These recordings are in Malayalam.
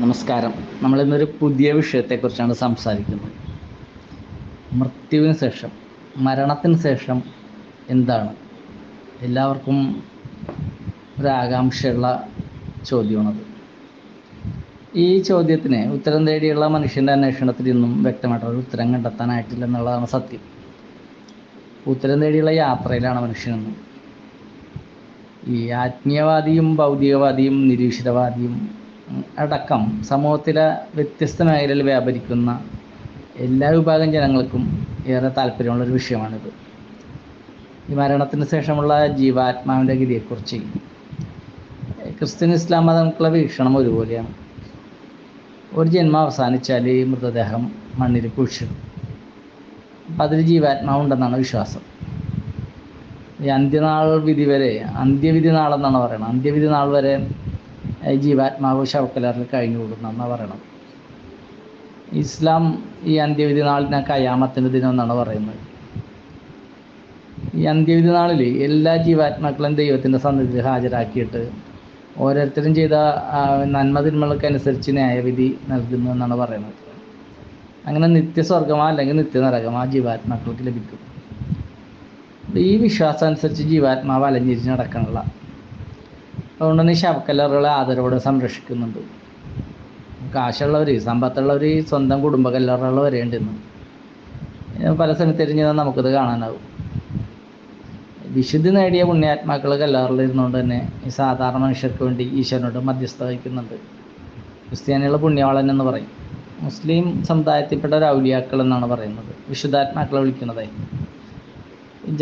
നമസ്കാരം. നമ്മൾ ഇന്നൊരു പുതിയ വിഷയത്തെക്കുറിച്ചാണ് സംസാരിക്കുന്നത്. മൃത്യുവിന് ശേഷം മരണത്തിന് ശേഷം എന്താണ്? എല്ലാവർക്കും ഒരു ആകാംക്ഷയുള്ള ചോദ്യമാണത്. ഈ ചോദ്യത്തിന് ഉത്തരം തേടിയുള്ള മനുഷ്യന്റെ അന്വേഷണത്തിൽ ഇന്നും വ്യക്തമായിട്ടുള്ള ഉത്തരം കണ്ടെത്താനായിട്ടില്ല എന്നുള്ളതാണ് സത്യം. ഉത്തരം തേടിയുള്ള യാത്രയിലാണ് മനുഷ്യനെന്നും. ഈ ആത്മീയവാദിയും ഭൗതികവാദിയും നിരീശ്വരവാദിയും അടക്കം സമൂഹത്തിലെ വ്യത്യസ്ത മേഖലയിൽ വ്യാപരിക്കുന്ന എല്ലാ വിഭാഗം ജനങ്ങൾക്കും ഏറെ താല്പര്യമുള്ളൊരു വിഷയമാണിത്. ഈ മരണത്തിന് ശേഷമുള്ള ജീവാത്മാവിന്റെ ഗതിയെക്കുറിച്ച് ക്രിസ്ത്യൻ ഇസ്ലാം മതങ്ങൾക്കുള്ള വീക്ഷണം ഒരുപോലെയാണ്. ഒരു ജന്മം അവസാനിച്ചാൽ ഈ മൃതദേഹം മണ്ണിൽ കുഴിച്ചിടും. അപ്പം അതിൽ ജീവാത്മാവ് ഉണ്ടെന്നാണ് വിശ്വാസം. ഈ അന്ത്യനാൾ വിധി വരെ അന്ത്യവിധി നാളെന്നാണ് പറയുന്നത്. അന്ത്യവിധി നാൾ വരെ ജീവാത്മാവ് ശവക്കലറിൽ കഴിഞ്ഞു കൂടുന്നെന്നാണ് പറയണം. ഇസ്ലാം ഈ അന്ത്യവിധി നാളിനെ കയാമത്തിന്റെ ദിനം എന്നാണ് പറയുന്നത്. ഈ അന്ത്യവിധി നാളിൽ എല്ലാ ജീവാത്മാക്കളും ദൈവത്തിന്റെ സന്നിധിയിൽ ഹാജരാക്കിയിട്ട് ഓരോരുത്തരും ചെയ്ത നന്മ തിന്മകൾക്കനുസരിച്ച് ന്യായവിധി നൽകുന്നു എന്നാണ് പറയുന്നത്. അങ്ങനെ നിത്യസ്വർഗമോ അല്ലെങ്കിൽ നിത്യനരകമോ ജീവാത്മാക്കൾക്ക് ലഭിക്കും. ഈ വിശ്വാസം അനുസരിച്ച് ജീവാത്മാവ് അലഞ്ഞിരിച്ച് നടക്കണില്ല അതുകൊണ്ട് തന്നെ ഈ ശവക്കല്ലറുകളെ ആദരവോടെ സംരക്ഷിക്കുന്നുണ്ട്. കാശുള്ളവർ സമ്പത്തുള്ളവർ സ്വന്തം കുടുംബ കല്ലറുകൾ വരേണ്ടിരുന്നു പല സ്ഥലത്ത് തിരിഞ്ഞ് ചെന്നാൽ നമുക്കിത് കാണാനാവും. വിശുദ്ധി നേടിയ പുണ്യാത്മാക്കൾ കല്ലാറിലിരുന്നുകൊണ്ട് തന്നെ ഈ സാധാരണ മനുഷ്യർക്ക് വേണ്ടി ഈശ്വരനോട് മധ്യസ്ഥ വഹിക്കുന്നുണ്ട്. ക്രിസ്ത്യാനികളുടെ പുണ്യവാളൻ എന്ന് പറയും. മുസ്ലിം സമുദായത്തിൽപ്പെട്ട ഒരു ഔലിയാക്കൾ എന്നാണ് പറയുന്നത്. വിശുദ്ധാത്മാക്കളെ വിളിക്കുന്നതായി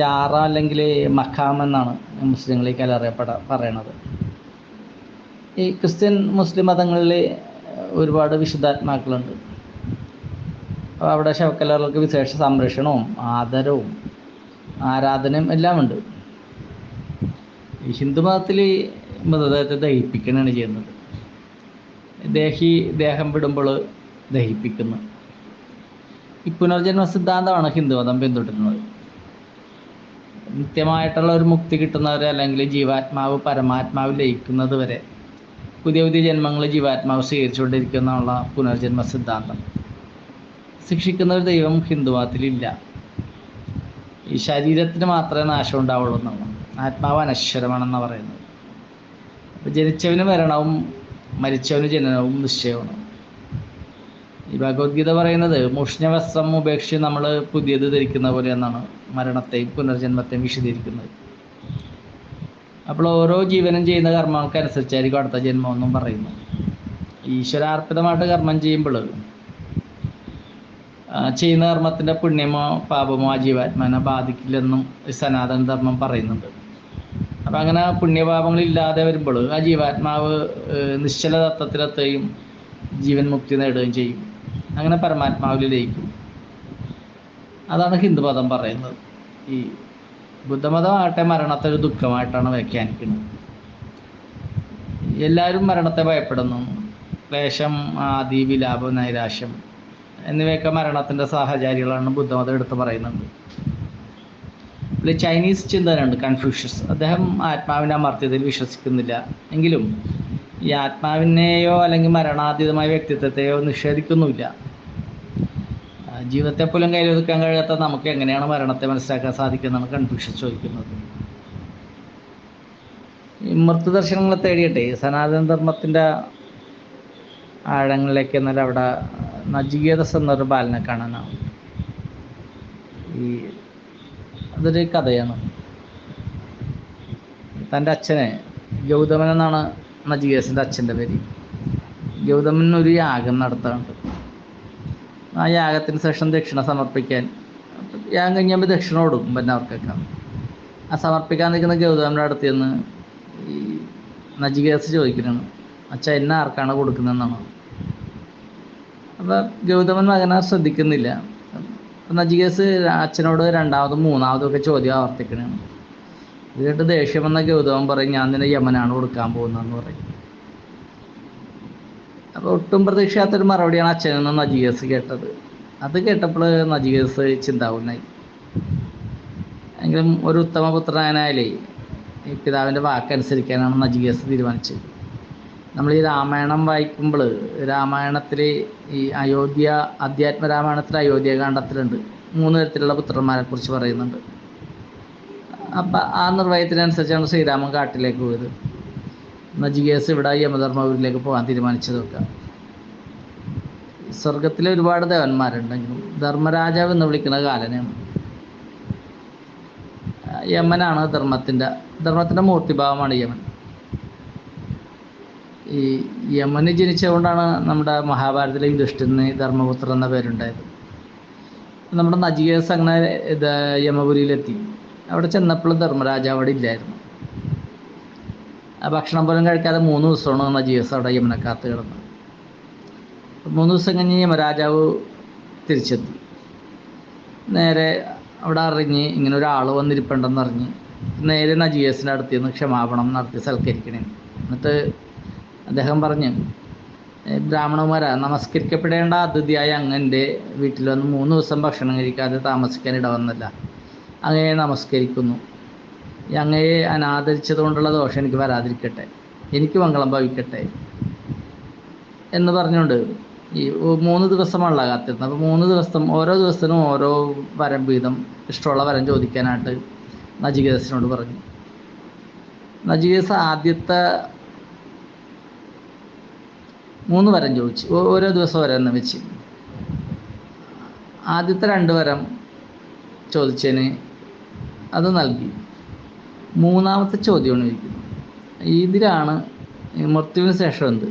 ജാറ അല്ലെങ്കിൽ മഖാം എന്നാണ് മുസ്ലിങ്ങളിൽ കലറിയപ്പെട പറയണത്. ഈ ക്രിസ്ത്യൻ മുസ്ലിം മതങ്ങളിൽ ഒരുപാട് വിശുദ്ധാത്മാക്കളുണ്ട്. അവിടെ ശവക്കലറുകൾക്ക് വിശേഷ സംരക്ഷണവും ആദരവും ആരാധനയും എല്ലാം ഉണ്ട് ഈ ഹിന്ദു മതത്തിൽ മൃതദേഹത്തെ ദഹിപ്പിക്കുകയാണ് ചെയ്യുന്നത്. ദേഹി ദേഹം വിടുമ്പോൾ ദഹിപ്പിക്കുന്നു. ഈ പുനർജന്മ സിദ്ധാന്തമാണ് ഹിന്ദുമതം പിന്തുടരുന്നത്. നിത്യമായിട്ടുള്ള ഒരു മുക്തി കിട്ടുന്നവരെ അല്ലെങ്കിൽ ജീവാത്മാവ് പരമാത്മാവ് ലയിക്കുന്നത് വരെ പുതിയ പുതിയ ജന്മങ്ങൾ ജീവാത്മാവ് സ്വീകരിച്ചുകൊണ്ടിരിക്കുന്നുള്ള പുനർജന്മ സിദ്ധാന്തം. ശിക്ഷിക്കുന്ന ഒരു ദൈവം ഹിന്ദുമതത്തിലില്ല ഈ ശരീരത്തിന് മാത്രമേ നാശം ഉണ്ടാവുള്ളൂ എന്നാണ് ആത്മാവ് അനശ്വരമാണെന്ന് പറയുന്നത്. അപ്പോൾ ജനിച്ചവന് മരണവും മരിച്ചവന് ജനനവും നിശ്ചയമാണ്. ഈ ഭഗവത്ഗീത പറയുന്നത് മുഷ്ണവസ്ത്രം ഉപേക്ഷിച്ച് നമ്മൾ പുതിയത് ധരിക്കുന്ന പോലെ എന്നാണ് മരണത്തെയും പുനർജന്മത്തെയും വിശദീകരിക്കുന്നത്. അപ്പോൾ ഓരോ ജീവനും ചെയ്യുന്ന കർമ്മങ്ങൾക്ക് അനുസരിച്ചായിരിക്കും അടുത്ത ജന്മമെന്നും പറയുന്നു ഈശ്വരാർപ്പിതമായിട്ട് കർമ്മം ചെയ്യുമ്പോൾ ചെയ്യുന്ന കർമ്മത്തിന്റെ പുണ്യമോ പാപമോ ആ ജീവാത്മാനെ ബാധിക്കില്ലെന്നും സനാതന ധർമ്മം പറയുന്നുണ്ട്. അപ്പം അങ്ങനെ പുണ്യപാപങ്ങൾ ഇല്ലാതെ വരുമ്പോൾ ആ ജീവാത്മാവ് നിശ്ചല തത്വത്തിലെത്തുകയും ജീവൻ മുക്തി നേടുകയും ചെയ്യും. അങ്ങനെ പരമാത്മാവിൽ ലയിക്കും. അതാണ് ഹിന്ദുമതം പറയുന്നത്. ഈ ബുദ്ധമതമാകട്ടെ മരണത്തെ ഒരു ദുഃഖമായിട്ടാണ് വ്യാഖ്യാനിക്കുന്നത് എല്ലാവരും മരണത്തെ ഭയപ്പെടുന്നു. ക്ലേശം ആദി വിലാപം നൈരാശ്യം എന്നിവയൊക്കെ മരണത്തിന്റെ സാഹചര്യങ്ങളാണ് ബുദ്ധമതം എടുത്ത് പറയുന്നത്. ഇതിൽ ചൈനീസ് ചിന്തകനുണ്ട് കൺഫ്യൂഷ്യസ്. അദ്ദേഹം ആത്മാവിനെ അമർത്യതയിൽ വിശ്വസിക്കുന്നില്ല. എങ്കിലും ഈ ആത്മാവിനെയോ അല്ലെങ്കിൽ മരണാതീതമായ വ്യക്തിത്വത്തെയോ നിഷേധിക്കുന്നുമില്ല. ജീവിതത്തെ പോലും കയ്യിലൊതുക്കാൻ കഴിയാത്ത നമുക്ക് എങ്ങനെയാണ് മരണത്തെ മനസ്സിലാക്കാൻ സാധിക്കുന്നതാണ് കൺഫ്യൂഷൻ ചോദിക്കുന്നത്. ഈ മൃത്യുദർശനങ്ങളെ തേടിയട്ടെ സനാതന ധർമ്മത്തിന്റെ ആഴങ്ങളിലേക്ക് എന്നാൽ അവിടെ നജികേതസ് എന്നൊരു ബാലനെ കാണാനാവും. ഈ അതൊരു കഥയാണ്. തന്റെ അച്ഛനെ ഗൗതമൻ എന്നാണ് നജികേസിന്റെ അച്ഛന്റെ പേര്. ഗൗതമൻ ഒരു യാഗം നടത്താറുണ്ട്. ആ യാഗത്തിന് ശേഷം ദക്ഷിണ സമർപ്പിക്കാൻ. യാഗം കഴിഞ്ഞപ്പോൾ ദക്ഷിണ കൊടുക്കും പിന്നെ അവർക്കൊക്കെ ആ സമർപ്പിക്കാൻ നിൽക്കുന്ന ഗൗതമന്റെ അടുത്ത് നിന്ന് ഈ നജികേസ് ചോദിക്കുന്നതാണ് അച്ഛ എന്നെ ആർക്കാണ് കൊടുക്കുന്നതെന്നാണ്? അപ്പോൾ ഗൗതമൻ മകനെ ശ്രദ്ധിക്കുന്നില്ല. അപ്പം നജികേസ് അച്ഛനോട് രണ്ടാമതും മൂന്നാമതും ഒക്കെ ചോദ്യം ആവർത്തിക്കണേ ഇത് കേട്ട് ദേഷ്യം വന്ന ഗൗതമൻ പറയും ഞാൻ നിന്നെ യമനാണ് കൊടുക്കാൻ പോകുന്നതെന്ന് പറയും. അപ്പോൾ ഒട്ടും പ്രതീക്ഷിക്കാത്തൊരു മറുപടിയാണ് അച്ഛനിൽ നിന്ന് നജികേസ് കേട്ടത്. അത് കേട്ടപ്പോൾ നജികേസ് ചിന്താവുന്നായി. എങ്കിലും ഒരു ഉത്തമ പുത്രനായാലേ ഈ പിതാവിന്റെ വാക്കനുസരിക്കാനാണ് നജികേസ് തീരുമാനിച്ചത്. നമ്മൾ ഈ രാമായണം വായിക്കുമ്പോൾ രാമായണത്തിൽ ഈ അയോധ്യ അധ്യാത്മ രാമായണത്തിൽ അയോധ്യാകാന്ഡത്തിലുണ്ട് മൂന്ന് തരത്തിലുള്ള പുത്രന്മാരെ കുറിച്ച് പറയുന്നുണ്ട്. അപ്പം ആ നിർവഹത്തിനനുസരിച്ചാണ് ശ്രീരാമൻ കാട്ടിലേക്ക് പോയത്. നജികേസ് ഇവിടെ യമധർമ്മപുരിലേക്ക് പോകാൻ തീരുമാനിച്ചതൊക്കെ. സ്വർഗത്തിലെ ഒരുപാട് ദേവന്മാരുണ്ടെങ്കിലും ധർമ്മരാജാവ് എന്ന് വിളിക്കുന്ന കാലനെ യമനാണ് ധർമ്മത്തിന്റെ ധർമ്മത്തിന്റെ മൂർത്തിഭാവമാണ് യമൻ. ഈ യമന് ജനിച്ചതുകൊണ്ടാണ് നമ്മുടെ മഹാഭാരതത്തിലെ യുധിഷ്ഠിരന് ധർമ്മപുത്ര എന്ന പേരുണ്ടായത്. നമ്മുടെ നജികേസ് അങ്ങനെ യമപുരിയിലെത്തി. അവിടെ ചെന്നപ്പോൾ ധർമ്മരാജാവ് അവിടെ ഇല്ലായിരുന്നു. ഭക്ഷണം പോലും കഴിക്കാതെ മൂന്ന് ദിവസമാണ് നജികേസ് അവിടെ യമനക്കാത്ത് കിടന്ന് മൂന്ന് ദിവസം കഴിഞ്ഞ് യമരാജാവ് തിരിച്ചെത്തി. നേരെ അവിടെ അറിഞ്ഞ് ഇങ്ങനെ ഒരാൾ വന്നിരിപ്പുണ്ടെന്ന് അറിഞ്ഞ് നേരെ നജിയേസിന്റെ അടുത്ത് നിന്ന് ക്ഷമാപണം നടത്തി സൽക്കരിക്കണേ. എന്നിട്ട് അദ്ദേഹം പറഞ്ഞു "ഏ, ബ്രാഹ്മണന്മാരാ നമസ്കരിക്കപ്പെടേണ്ട അതിഥിയായ അങ്ങന്റെ വീട്ടിൽ വന്ന് മൂന്ന് ദിവസം ഭക്ഷണം കഴിക്കാതെ താമസിക്കാൻ ഇടവന്നല്ല. അങ്ങനെ നമസ്കരിക്കുന്നു. അങ്ങയെ അനാദരിച്ചത് കൊണ്ടുള്ള ദോഷം എനിക്ക് വരാതിരിക്കട്ടെ. എനിക്ക് മംഗളം ഭവിക്കട്ടെ. എന്ന് പറഞ്ഞുകൊണ്ട് ഈ മൂന്ന് ദിവസമാണല്ലോ കാത്തിരുന്നത്. അപ്പോൾ മൂന്ന് ദിവസം ഓരോ ദിവസത്തിനും ഓരോ വരം വീതം ഇഷ്ടമുള്ള വരം ചോദിക്കാനായിട്ട് നജികേദസിനോട് പറഞ്ഞു. നജികേസ് ആദ്യത്തെ മൂന്ന് വരം ചോദിച്ചു. ഓരോ ദിവസം ഓരോന്ന് വെച്ച്. ആദ്യത്തെ രണ്ട് വരം ചോദിച്ചതിന് അത് നൽകി. മൂന്നാമത്തെ ചോദ്യമാണ് ചോദിക്കുന്നത്. ഇതിലാണ് മൃത്യുവിന് ശേഷം എന്ത്?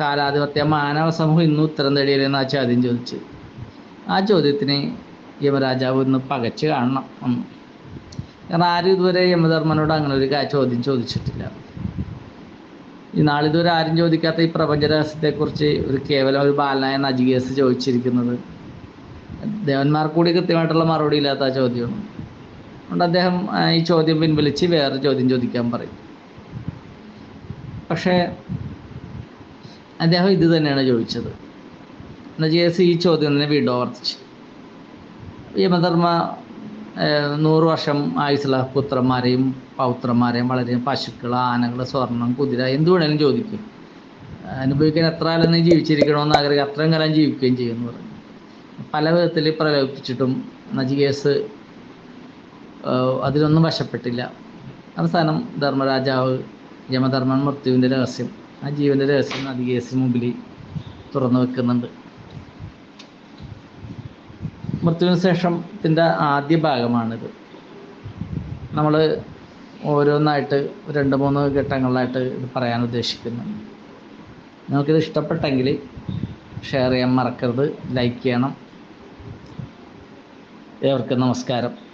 കാലാധിപത്യ മാനവ സമൂഹം ഇന്നും ഉത്തരം തേടിയില്ലെന്ന് ആ ചോദ്യം ചോദിച്ചു ആ ചോദ്യത്തിന് യമരാജാവ് ഇന്ന് പകച്ച് കാണണം ഒന്ന്. കാരണം ആരും ഇതുവരെ യമധർമ്മനോട് അങ്ങനെ ഒരു ചോദ്യം ചോദിച്ചിട്ടില്ല. ഈ നാളിതുവരെ ആരും ചോദിക്കാത്ത ഈ പ്രപഞ്ച രഹസ്യത്തെക്കുറിച്ച് ഒരു കേവലം ഒരു ബാലനായ നജികേസ് ചോദിച്ചിരിക്കുന്നത്. ദേവന്മാർ കൂടി കൃത്യമായിട്ടുള്ള മറുപടി ഇല്ലാത്ത ചോദ്യമാണ്. അതുകൊണ്ട് അദ്ദേഹം ഈ ചോദ്യം പിൻവലിച്ച് വേറെ ചോദ്യം ചോദിക്കാൻ പറയും. പക്ഷേ അദ്ദേഹം ഇത് തന്നെയാണ് ചോദിച്ചത്. നജിയസ് ഈ ചോദ്യം തന്നെ വീണ്ടും ആവർത്തിച്ചു. യമധർമ്മ നൂറ് വർഷം ആയുസുള്ള പുത്രന്മാരെയും പൗത്രന്മാരെയും വളരെ പശുക്കൾ ആനകൾ സ്വർണം കുതിര എന്ത് വേണേലും ചോദിക്കും. അനുഭവിക്കാൻ എത്ര കാലം നീ ജീവിച്ചിരിക്കണമെന്ന് ആഗ്രഹിക്കും അത്രയും കാലം ജീവിക്കുകയും ചെയ്യുമെന്ന് പറഞ്ഞു. പല വിധത്തിൽ പ്രലോഭിപ്പിച്ചിട്ടും നജികേസ് അതിലൊന്നും വശപ്പെട്ടില്ല. അവസാനം ധർമ്മരാജാവ് യമധർമ്മൻ മൃത്യുവിന്റെ രഹസ്യം ആ ജീവന്റെ രഹസ്യം നജികേസിന് മുമ്പിൽ തുറന്നു വെക്കുന്നുണ്ട്. മൃത്യുവിന് ശേഷത്തിന്റെ ആദ്യ ഭാഗമാണിത്. നമ്മൾ ഓരോന്നായിട്ട് രണ്ട് മൂന്ന് ഘട്ടങ്ങളിലായിട്ട് ഇത് പറയാൻ ഉദ്ദേശിക്കുന്നു. നിങ്ങൾക്കിത് ഇഷ്ടപ്പെട്ടെങ്കിൽ ഷെയർ ചെയ്യാൻ മറക്കരുത് ലൈക്ക് ചെയ്യണം. ഏവർക്കും നമസ്കാരം.